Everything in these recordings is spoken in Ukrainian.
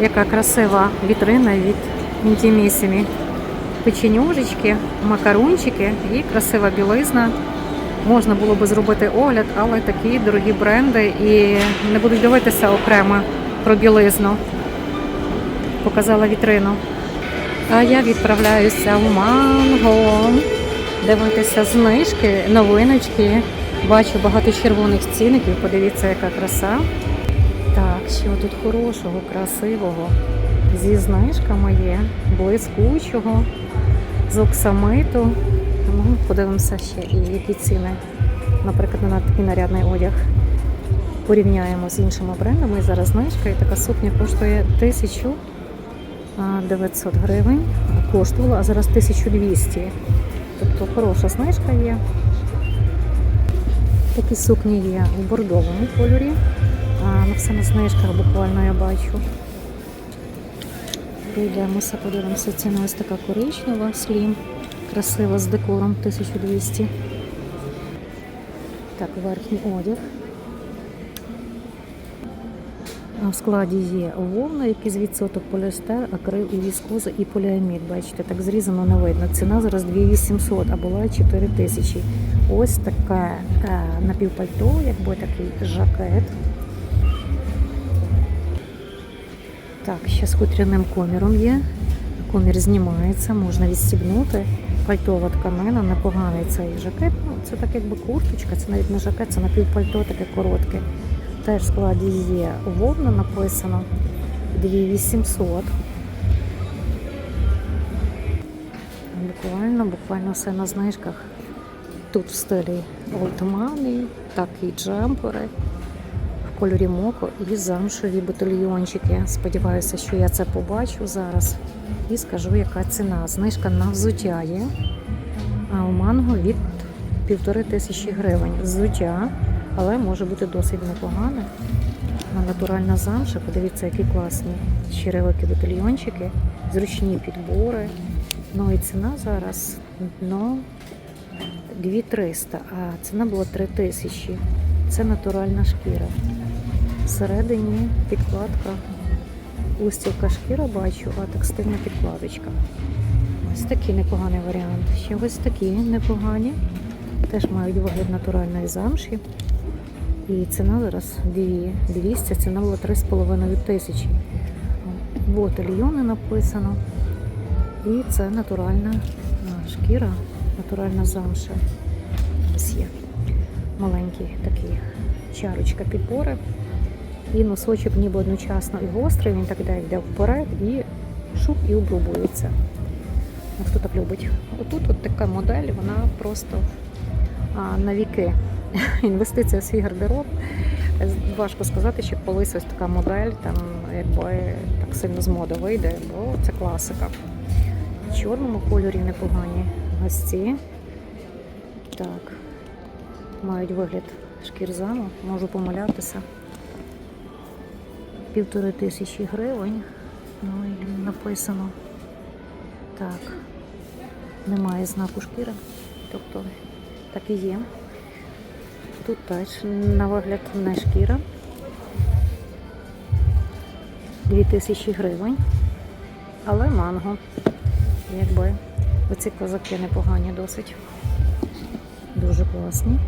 Яка красива вітрина від Інтімісімі. Печенюжечки, макарончики і красива білизна. Можна було би зробити огляд, але такі дорогі бренди і не будуть дивитися окремо про білизну. Показала вітрину. А я відправляюся в манго. Дивитися знижки, новиночки. Бачу багато червоних цінників. Подивіться, яка краса. Так, що тут хорошого, красивого. Зі знижками є, блискучого, з оксамиту. Ну, подивимося ще і які ціни, наприклад, на такий нарядний одяг. Порівняємо з іншими брендами. Зараз знижка, і така сукня коштує 1900 гривень. Коштувала, а зараз 1200. Тобто хороша знижка є. Такі сукні є у бордовому кольорі. Ну, все на знижках буквально я бачу. Прийдемося, подивимося. Ціна ось така коричнева, слім. Красива з декором 1200. Так, верхній одяг. В складі є вовна, якийсь відсоток поліестер, акрил і віскоза і поліамід. Бачите, так зрізано не видно. Ціна зараз 2800, а була 4000. Ось таке е, напівпальто, якби такий жакет. Так, ще з хутряним коміром є. Комір знімається, можна відстібнути. Пальтова тканина, непоганий цей жакет. Ну, це так якби курточка, це навіть не жакет, це напівпальто таке коротке. Теж в складі є вовна написано 2800. Буквально, буквально все на знижках. Тут в стилі олдмані, так і джемпери кольорі моко і замшові батальйончики. Сподіваюся, що я це побачу зараз і скажу, яка ціна. Знижка на взуття є. А у манго від півтори тисячі гривень. Взуття, але може бути досить непогане. Натуральна замша, подивіться, які класні черевики батальйончики, зручні підбори. Ну і ціна зараз ну, 2300, а ціна була 3000. Це натуральна шкіра. Всередині підкладка, устілка шкіра бачу, а текстильна підкладочка. Ось такий непоганий варіант. Ще ось такі непогані. Теж мають вигляд натуральної замші. І ціна зараз 200, ціна була 3,5 тисячі. Ботильйони написано. І це натуральна шкіра, натуральна замша. Ось є маленький такий чарочка підбори. І носочок ніби одночасно і гострий, він так йде, вперед і шуп і обрубується. Ну, Хто так любить? Отут от така модель, вона просто а, на віки. Інвестиція в свій гардероб. Важко сказати, що колись ось така модель там якби так сильно з моди вийде, бо це класика. В чорному кольорі непогані гості. Так, мають вигляд шкірзаму, можу помилятися. Півтори тисячі гривень. Ну і написано. Так, немає знаку шкіри. Тобто так і є. Тут теж на вигляд не шкіра. 2000 гривень. Але манго. Якби оці козаки непогані досить. Дуже класні.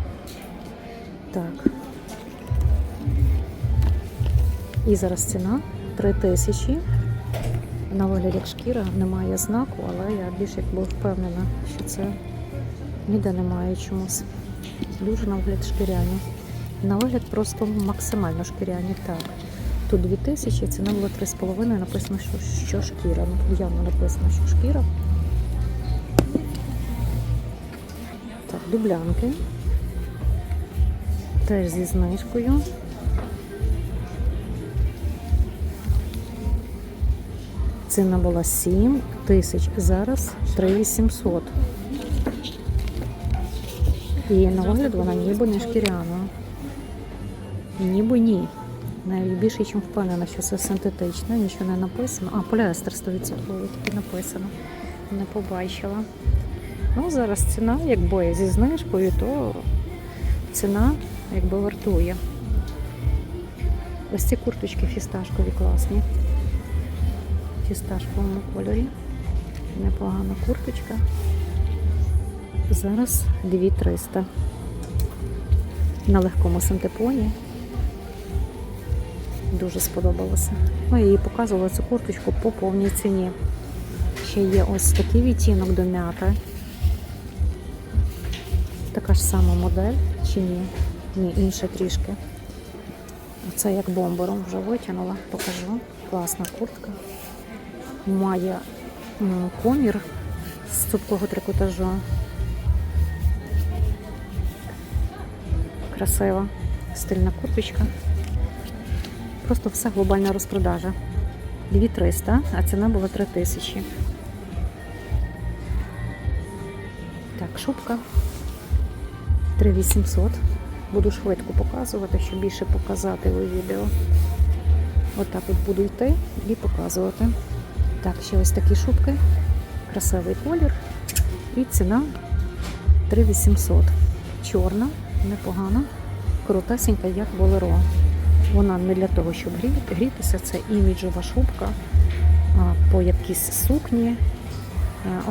Так. І зараз ціна 3000. На вигляд як шкіра, немає знаку, але я більш якби впевнена, що це ніде немає чомусь. Дуже на вигляд шкіряні. На вигляд просто максимально шкіряні. Так. Тут 2000, ціна була 3,5, написано, що, що шкіра. Ну, явно написано, що шкіра. Так, дублянки. Теж зі знижкою. Ціна була 7 тисяч, зараз 3800. І на огляд вона ніби не шкіряна. Ніби ні. Навіть більше, ніж впевнена, що це синтетичне, нічого не написано. А, поліестер 100% таки написано. Не побачила. Ну, зараз ціна, якби зі знижкою, то ціна якби вартує. Ось ці курточки фісташкові класні. Фісташковому кольорі. Непогана курточка. Зараз 2300. На легкому синтепоні. Дуже сподобалося. Ну, я їй показувала цю курточку по повній ціні. Ще є ось такий відтінок до м'яти. Така ж сама модель, чи ні? Ні, інша трішки. Це як бомбером вже витягнула, покажу. Класна куртка. Має комір з цупкого трикотажу. Красива стильна курточка. Просто все глобальна розпродажа. 2300, а ціна була 3000. Так, шубка 3800. Буду швидко показувати, щоб більше показати у відео. Отак от буду йти і показувати. Так, ще ось такі шубки. Красивий колір. І ціна 3800. Чорна, непогана, коротесенька, як болеро. Вона не для того, щоб грітися, це іміджова шубка по якійсь сукні.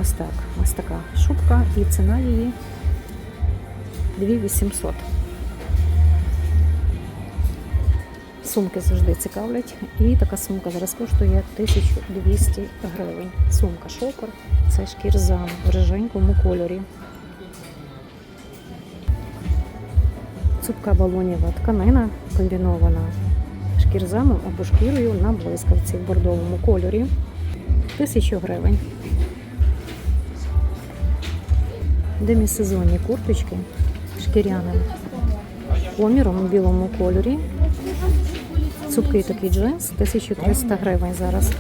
Ось так, ось така шубка, і ціна її 2800. Сумки завжди цікавлять. І така сумка зараз коштує 1200 гривень. Сумка шопер, це шкірзам в риженькому кольорі. Цупка балонєва тканина комбінована шкірзамом або шкірою на блискавці в бордовому кольорі. 1000 гривень. Демісезонні курточки шкіряним коміром у білому кольорі. Цупкий такий джинс, 1300 гривень зараз.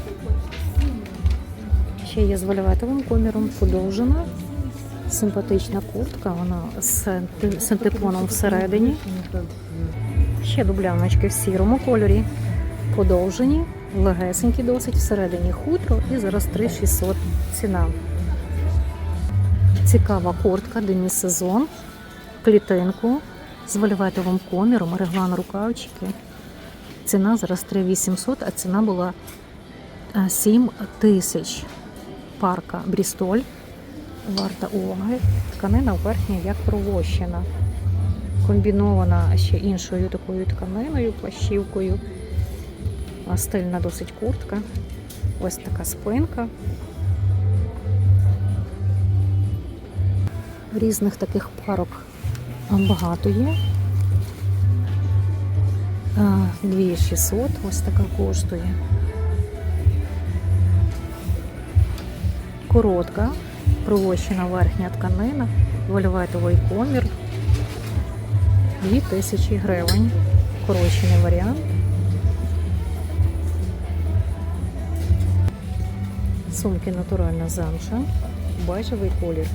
Ще є з вольветовим коміром, подовжена. Симпатична куртка, вона з синте- синтепоном всередині. Ще дубляночки в сірому кольорі. Подовжені, легесенькі досить, всередині хутро і зараз 3600 ціна. Цікава куртка, демісезон, клітинку з вольветовим коміром, реглан рукавчики. Ціна зараз 3800, а ціна була е, 7 тисяч. Парка Брістоль. Варта уваги. Тканина верхня як провощена. Комбінована ще іншою такою тканиною, плащівкою. Стильна досить куртка. Ось така спинка. Різних таких парок багато є. А, 2600 ось така коштує. Коротка, провощена верхня тканина, вольветовий комір. 2000 гривень. Корочений варіант. Сумки натуральна замша, бежевий колір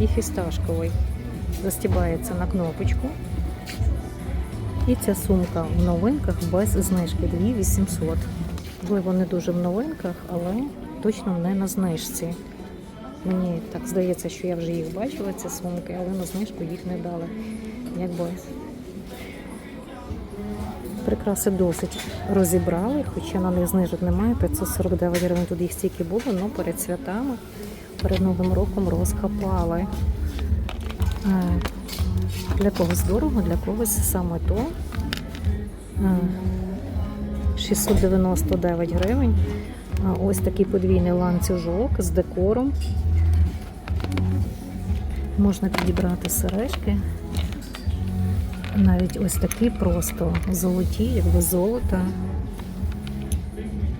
і фісташковий. Застібається на кнопочку. І ця сумка в новинках без знижки 2800. Можливо, не дуже в новинках, але точно не на знижці. Мені так здається, що я вже їх бачила, ці сумки, але на знижку їх не дали. Якби прикраси досить розібрали, хоча на них знижок немає. 549 гривень тут їх стільки було, але перед святами, перед Новим роком розхапали. Е, Для когось дорого, для когось саме то. Е, 699 гривень. Ось такий подвійний ланцюжок з декором. Можна підібрати сережки. Навіть ось такі просто золоті, якби золота.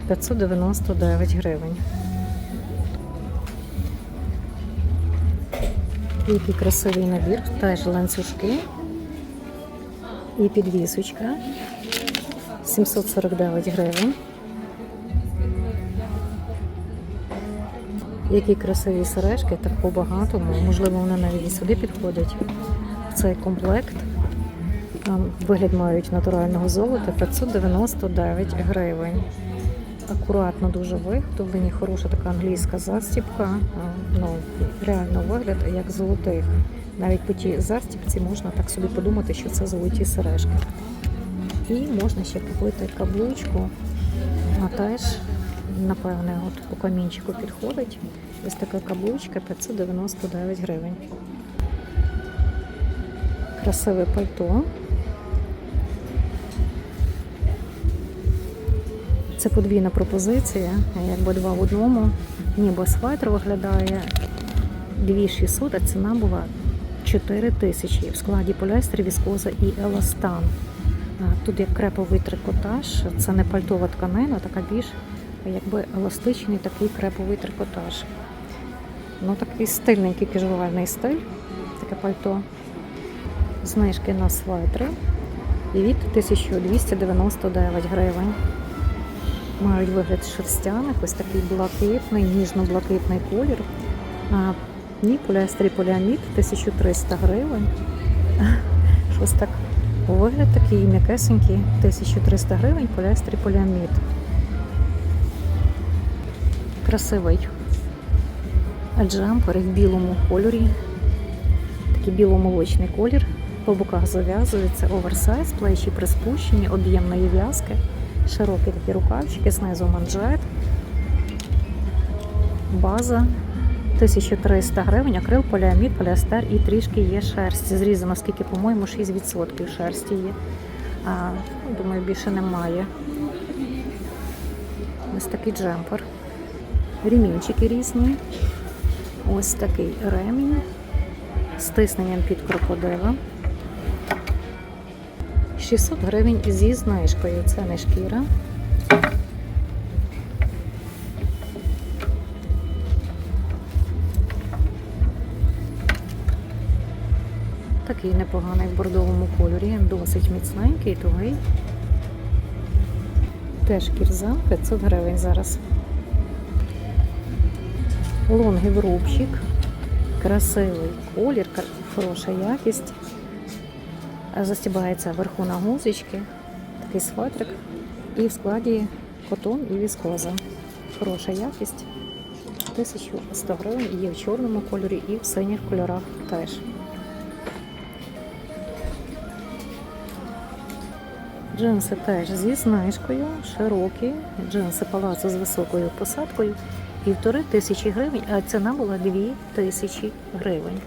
599 гривень. Який красивий набір, теж ланцюжки і підвісочка. 749 гривень. Які красиві сережки, так по-багатому. Можливо, вони навіть і сюди підходять. Цей комплект. Вигляд мають натурального золота 599 гривень. Акуратно дуже виготовлені, хороша така англійська застібка. Ну, реально вигляд як золотих. Навіть по тій застібці можна так собі подумати, що це золоті сережки. І можна ще купити каблучку, а теж напевне, от по камінчику підходить. Ось така каблучка 599 гривень. Красиве пальто. Це подвійна пропозиція, якби два в одному. Ніби светр виглядає 2600, а ціна була 4 тисячі. В складі поліестер, віскоза і еластан. Тут як креповий трикотаж, це не пальтова тканина, така більш якби еластичний такий креповий трикотаж. Ну такий стильненький кежуальний стиль, таке пальто. Знижки на светри від 1299 гривень. Мають вигляд шерстяних, ось такий блакитний, ніжно-блакитний колір. Ні, поліестері поліамід 1300 гривень. Щось так. Вигляд такий м'якесенький, 1300 гривень, поліестері поліамід. Красивий джемпер в білому кольорі. Такий біломолочний колір. По боках зав'язується оверсайз, плечі приспущені, об'ємної в'язки, широкі такі рукавчики, знизу манжет. База 1300 гривень, акрил, поліамід, поліестер і трішки є шерсті. Зрізано, скільки, по-моєму, 6% шерсті є. А, ну, думаю, більше немає. Ось такий джемпер. Ремінчики різні. Ось такий ремінь з тисненням під крокодила. 600 гривень зі знижкою. Це не шкіра. Такий непоганий в бордовому кольорі, досить міцненький, тугий. Теж кірза 500 гривень зараз. Лонгів рубчик, красивий колір, хороша якість. Застібається вверху на гузички, такий светрик. І в складі котон і віскоза. Хороша якість. 1100 гривень є в чорному кольорі і в синіх кольорах теж. Джинси теж зі знижкою, широкі, джинси палацу з високою посадкою, півтори тисячі гривень, а ціна була дві тисячі гривень.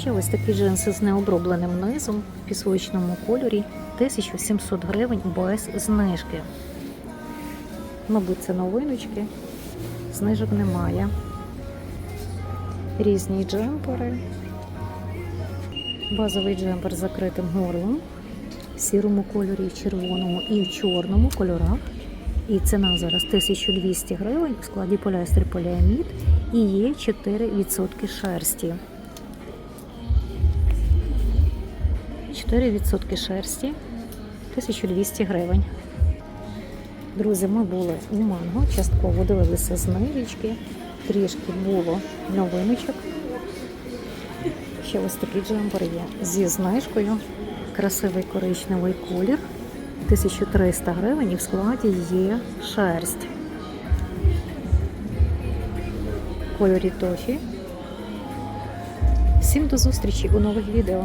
Ще ось такі джинси з необробленим низом в пісочному кольорі 1700 гривень без знижки. Мабуть, це новиночки, знижок немає. Різні джемпери. Базовий джемпер з закритим горлом в сірому кольорі, в червоному і в чорному кольорах. І ціна зараз 1200 гривень у складі поліестер поліамід і є 4% шерсті. 4% шерсті 1200 гривень. Друзі, ми були у манго, частково дивилися знижечки, трішки було новиночок. Ще ось такий джемпер є зі знижкою. Красивий коричневий колір. 1300 гривень і в складі є шерсть. Кольорі тофі. Всім до зустрічі у нових відео.